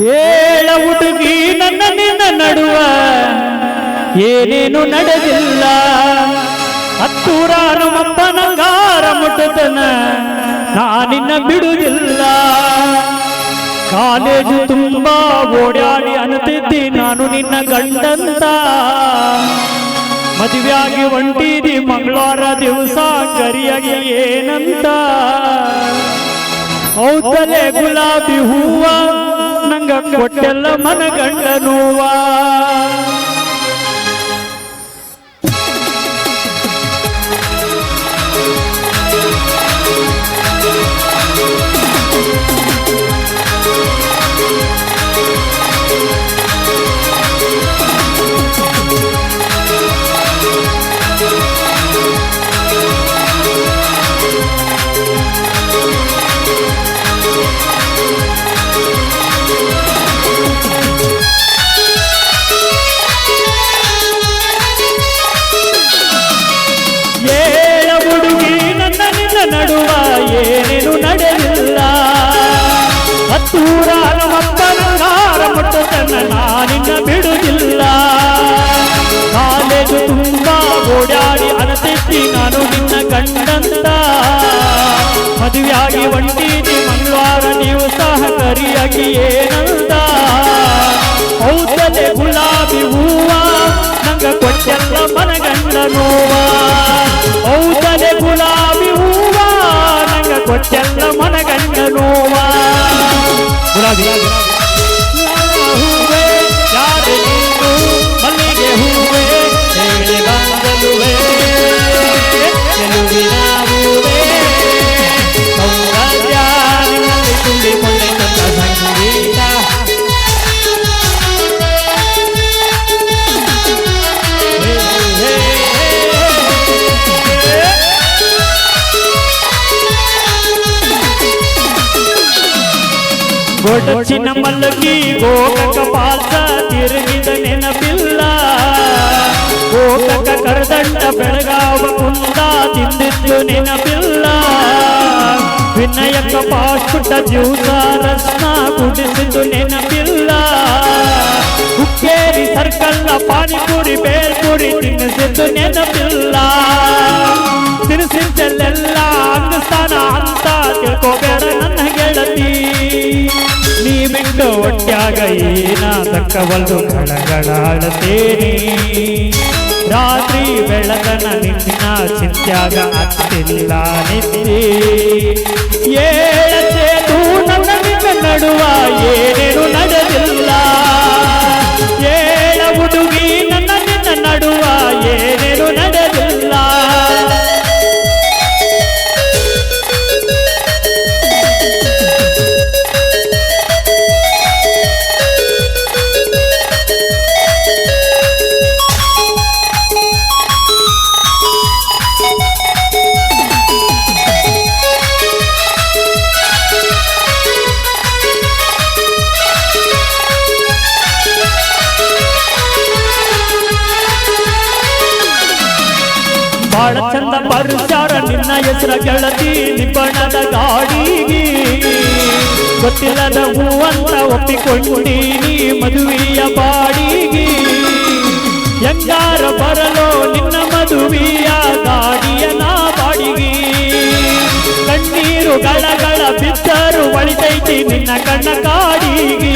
ಏಳ ಹುಡುಗಿ ನನ್ನ ನಿನ್ನ ನಡುವ. ಏನೇನು ನಡೆದಿಲ್ಲ. ಹತ್ತೂರ ಹನುಮಪ್ಪನಂಗಾರ ಮುಟ್ಟತನ ನಾನಿನ್ನ ಬಿಡುವುದಿಲ್ಲ. ಕಾಲೇಜು ತುಂಬಾ ಓಡಾಡಿ ಅನ್ತಿದ್ದಿ ನಾನು ನಿನ್ನ ಗಂಡಂತ. ಮದುವೆಯಾಗಿ ಹೊಂಟಿದಿ ಮಂಗಳವಾರ ದಿವಸ ಕರಿಯಾಗಿ ಏನಂತ. ಹೌದಲೆ ಗುಲಾಬಿ ಹೂವ ನಂಗ ಕೊಟ್ಟೆಲ್ಲ ಮನಗಂಡ ನೋವ. ಮದುವೆಯಾಗಿ ಒಂಟಿ ಮಂಗಳವಾರ, ನೀವು ಸಹ ಕರಿಯಾಗಿ ಏನಂತ ಹೌದಲೆ ಗುಲಾಬಿ ಹೂವ, ನಂಗ ಕೊಟ್ಟೆಲ್ಲ ಮನಗಂಡ ನೋವ. ಹೌದಲೆ ಗುಲಾಬಿ ಹೂವ, ನಂಗ ಕೊಟ್ಟೆಲ್ಲ ಮನಗಂಡ ನೋವ. ಗುಲಾಬಿ. ಗೊಡಚಿನ ಮಲ್ಲಗಿ ಗೋಕಕ ಪಾಲ್ಸ ತಿರುಗಿದ ನೆನಪಿಲ್ಲ. ಗೋಕಕ ಕರದಂಡ ಬೆಳಗಾವ ಕುಂದ ತಿಂದಿದ್ದು ನೆನಪಿಲ್ಲ. ವಿನಯಕ ಪಾಸ್ಪುಟ ಜ್ಯೂಸ, ರಸ್ನ ಕುಡಿಸಿದ್ದು ನೆನಪಿಲ್ಲ. ಹುಕ್ಕೇರಿ ಸರ್ಕಲ್ನ ಪಾನಿಪುರಿ ಬೇಲ್ಪುರಿ ತಿನ್ನಿಸಿದ್ದು ನೆನಪಿಲ್ಲ. ತಕ್ಕವಲ್ದು ಗಳಗಳಾಡತೇನಿ ರಾತ್ರಿ ಬೆಳಗನ ನಿನ್ನ ಚಿತ್ಯಾಗ ಅತ್ತಿಲ್ಲ ನಿಂತಿ ಏಳಚೇತು ನನ್ನ ನಿನ್ನ ನಡುವ ಏನೇನು ನಡೆದಿಲ್ಲ. ಹೆಸರ ಗೆಳತಿ ನಿಪಣದ ಗಾಡಿಗೆ. ಗೊತ್ತಿಲ್ಲದ ಹೂವಂತ ಒಪ್ಪಿಕೊಂಡೀನಿ ಮದುವೆಯ ಬಾಡಿಗೆ. ಹೆಂಗಾರ ಬರಲೋ ನಿನ್ನ ಮದುವೆಯ ಗಾಡಿಯ ನಾ ಬಾಡಿಗೆ. ಕಣ್ಣೀರು ಗಳಗಳ ಬಿದ್ದರು ಒಳಿತೈತಿ ನಿನ್ನ ಕಣ್ಣ ಕಾಡಿಗೆ.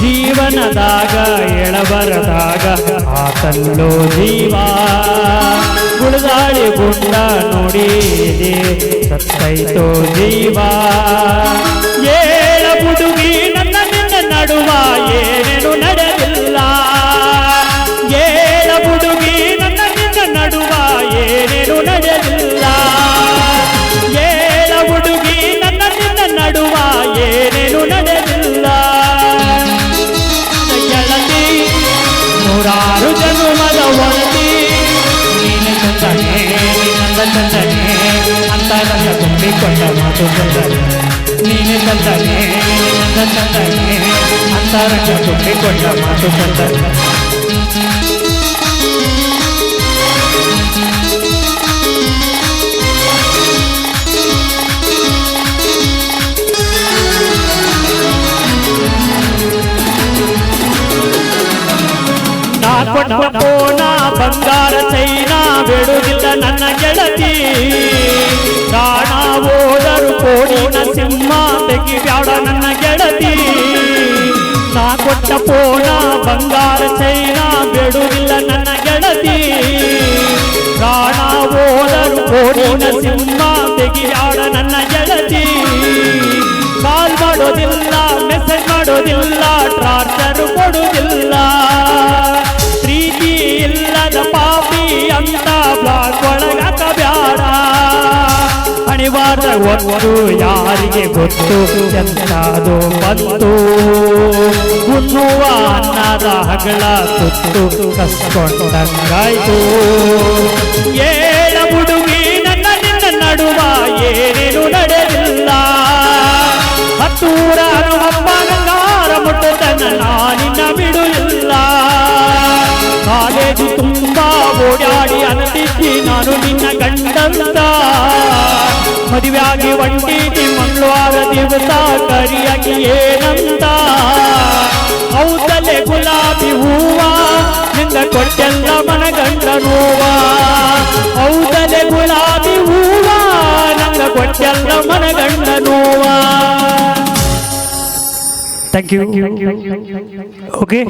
ಜೀವನದಾಗ ಎಳಬರದಾಗ ಆತಲ್ಲೋ ಜೀವ. ಗುಳದಾಳಿ ಗುಂಡ ನೋಡಿ ಸತ್ತೈತೋ ಜೀವ. ಏಳ ಹುಡುಗಿ ನನ್ನ ನಿನ್ನ ನಡುವ ಏನೇನು ಬಂದನೆ ಅಂತ ನನ್ನ ತುಂಬಿಕೊಂಡ ಮಾತು ಬಂದನೆ ನೀನೆ ಬಂದನೆ ನನ್ನ ತಂದನೆ ಅಂತ ನನ್ನ ತುಂಬಿಕೊಂಡ ಮಾತು ಬಂದನೆ போனா பங்கார செய்னா விடு ನನ್ನ ಗೆಳತಿ ಪ್ರಾಣ ಹೋದರು ಕೋಡಿನ ಸಿಂಹ, ತೆಗಿಬ್ಯಾಡ ನನ್ನ ಗೆಳತಿ ನಾ ಕೊಟ್ಟ ಪೋಣ, ಬಂಗಾರ ಚೈನ ಬಿಡುವುದಿಲ್ಲ ನನ್ನ ಗೆಳತಿ ಪ್ರಾಣ ಹೋದರು ಕೋಡಿನ ಸಿಂಹ, ತೆಗಿಬ್ಯಾಡ ನನ್ನ ಗೆಳತಿ ಕಾಲ್ ಮಾಡೋದಿಲ್ಲ ಮೆಸೇಜ್ ಮಾಡೋದಿಲ್ಲ ಒಂದು ಯಾರಿಗೆ ಗೊತ್ತು? ಎಂತಾದು ಬಂತು. ಉಣ್ಣುವ ಅನ್ನದ ಹಗಳ ಸುತ್ತು ಕಸ್ಕೊಂಡಂಗಾಯ್ತು. ಏಳ ಹುಡುಗಿ ನನ್ನ ನಿನ್ನ ನಡುವ ಏನೇನು ನಡೆದಿಲ್ಲ. ಹತ್ತೂರ ಹನುಮಪ್ಪ ಗಂಗಾರ ಮುಟ್ಟದನ್ನ ನಾನಿನ್ನ ಬಿಡುವುದಿಲ್ಲ ಕಾಲೇಜು ತುಂಬಾ ಓಡಾಡಿ ಅನತಿದ್ದಿ ನಾನು ನಿನ್ನ ಗಂಡಂತ. ಮದುವೆಯಾಗಿ ಒಂಟಿನಿ ಮಂಗಳವಾರ ದಿವಸ ಕರಿಯಾಗಿ ಏನಂತ? ಹೌದಲ್ಲೇ ಗುಲಾಬಿ ಹೂವ ನಿಂದ ಕೊಟ್ಟೆಲ್ಲ ಮನಗಂಡ ನೋವ? ಹೌದಲ್ಲೇ ಗುಲಾಬಿ ಹೂವ ನಂದ ಕೊಟ್ಟೆಲ್ಲ ಮನಗಂಡ ನೋವ? Thank you okay